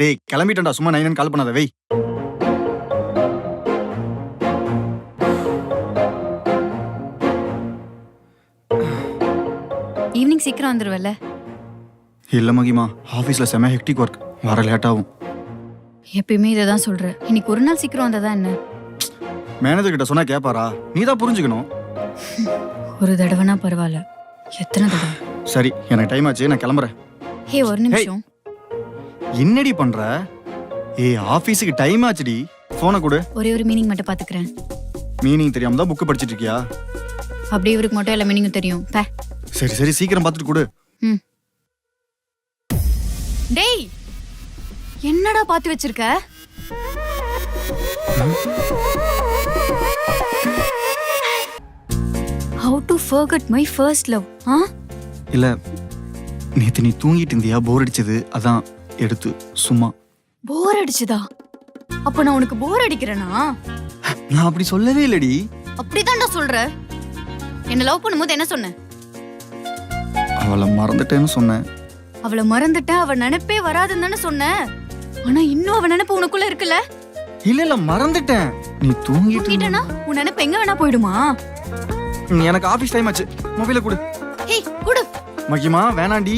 டேய் கிளம்பிட்டேன்டா சும்மா நைனன் கால் பண்ணாத வை. ஈவினிங் சீக்கிரம் வந்துருவல்ல? இல்ல மகிமா ஆபீஸ்ல செம ஹெக்டிக் ஒர்க் வர லேட் ஆகும். எப்பயுமே இதை தான் சொல்ற. இன்னைக்கு ஒரு நாள் சீக்கிரம் வந்ததா என்ன? மேனேஜர் கிட்ட சொன்னா கேப்பாரா? நீ தான் புரிஞ்சுக்கணும். ஒரு தடவைனா பரவாயில்ல. எத்தனை தடவை? சரி எனக்கு டைம் ஆச்சு நான் கிளம்புறேன். ஹே ஒரு நிமிஷம். என்னடி பண்ற? ஏய் ஆபீஸுக்கு டைம் ஆச்சுடி. போனை கொடு. ஒரே ஒரு மீனிங் மட்டும் பாத்துக்கிறேன். மீனிங் தெரியாம தான் புக்கு படிச்சிட்டு இருக்கியா அப்படியே இவருக்கு மட்டும் எல்லா மீனிங்கும் தெரியும். பே. சரி சரி சீக்கிரம் பார்த்துட்டு கொடு. ம். டேய் என்னடா பார்த்து வச்சிருக்க? How to forget my first love ஆ? இல்ல நேத்து நீ தூங்கிட்டு இருந்தியா? போர் அடிச்சது. அதான். எடுத்து சும்மா. போர் அடிச்சுதா? அப்ப நான் உனக்கு போர் அடிக்கிறேனா? நான் அப்படி சொல்லவே இல்லடி. அப்படிதான்டா சொல்ற. என்ன லவ் பண்ணும்போது என்ன சொன்ன? அவளை மறந்துட்டேன்னு சொன்னேன் அவளை மறந்துட்டேன் அவ நினைப்பே வராதுன்னு தானே சொன்ன. ஆனா இன்னும் அவ நினைப்பு உனக்குள்ள இருக்குல்ல? இல்ல இல்ல மறந்துட்டேன். நீ தூங்கிட்டு தூங்கிட்டேனா? உன் நினைப்பு எங்க வேணா போயிடுமா? எனக்கு ஆபீஸ் டைம் ஆச்சு. மொபைல கொடு. ஹேய் குடு. மகிமா வேணாண்டி.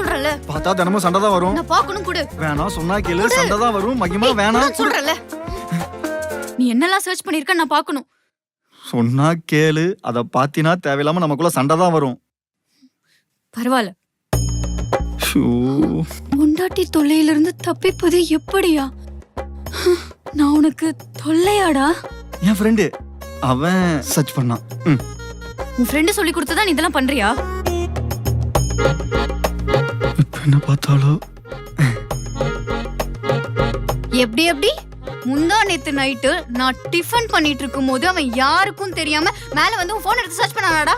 சொல்றல பார்த்தா தினமும் சண்டை தான் வரும். நான் பாக்கணும் குடு. வேணாம் சொன்னா கேளு சண்டை தான் வரும். மகிமா வேணாம். சொல்றல நீ என்னெல்லாம் சர்ச் பண்ணிருக்க நான் பாக்கணும் சொன்னா கேளு அத பாத்தினா தேவையில்லாம நமக்குள்ள சண்டை தான் வரும். பரவாயில்ல. ஷூ. பொண்டாட்டி தொல்லையிலிருந்து தப்பிப்பது எப்படியா? நான் உனக்கு தொல்லையாடா? என் ஃப்ரெண்டு அவன் சர்ச் பண்ணான். உன் ஃப்ரெண்டு சொல்லி கொடுத்ததா நீ இதெல்லாம் பண்றியா? என்ன பார்த்தாலோ? எப்படி எப்படி? முந்தா நேத்து நைட்டு நான் டிஃபன் பண்ணிட்டு இருக்கும் போது அவன் யாருக்கும் தெரியாம மேல வந்து உன் போன் எடுத்து சர்ச் பண்ணானாடா?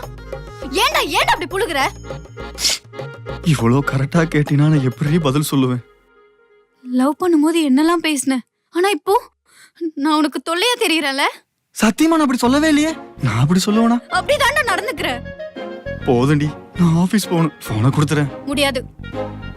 ஏன்டா ஏன்டா அப்படி புழுகுற? இவ்வளோ கரெக்டா கேட்டினா நான் எப்படி பதில் சொல்லுவேன். லவ் பண்ணும்போது என்னெல்லாம் பேசினேன் ஆனா இப்போ நான் உனக்கு தொல்லையா தெரியறல சத்தியமா நான் அப்படி சொல்லவே இல்லையே. நான் அப்படி சொல்லுவேனா? அப்படிதான்டா நடந்துக்கிற. போதுண்டி நான் ஆபீஸ் போகணும். போனை கொடுத்துறேன். முடியாது.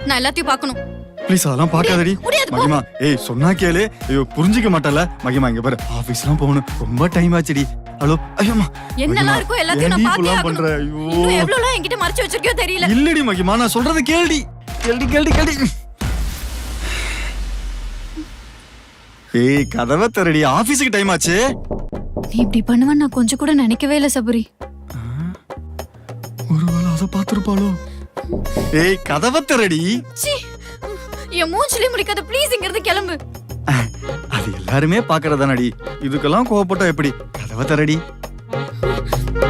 நான் எல்லாத்தையும் பார்க்கணும். ப்ளீஸ் அதெல்லாம் பார்க்காதடி. முடியாது போ. மகிமா ஏய் சொன்னா கேளு. ஐயோ புரிஞ்சுக்க மாட்டல மகிமா இங்க பாரு. ஆபீஸ்லாம் போகணும். ரொம்ப டைம் ஆச்சுடி. ஹலோ ஐயோமா என்னெல்லாம் இருக்கோ எல்லாத்தையும் நான் பார்த்தே பண்ற ஆகணும். ஐயோ. இன்னும் எவ்வளவு என்கிட்ட மறைச்சு வச்சிருக்கியோ தெரியல. இல்லடி மகிமா நான் சொல்றது கேள்டி. கேள்டி கேள்டி கேள்டி. ஏய் கதவை தரடி ஆபீஸுக்கு டைம் ஆச்சு. நீ இப்படி பண்ணுவேன்னு நான் கொஞ்சம் கூட நினைக்கவே இல்லை சபரி. ஒருவேளை அதை பார்த்திருப்பாளோ? ஏய் கதவை தரடி சீ என் மூஞ்சிலே முடிக்காத ப்ளீஸ் இங்க இருந்து கிளம்பு. அது எல்லாருமே பாக்குறதானடி இதுக்கெல்லாம் கோவப்பட்டா எப்படி? கதவை தரடி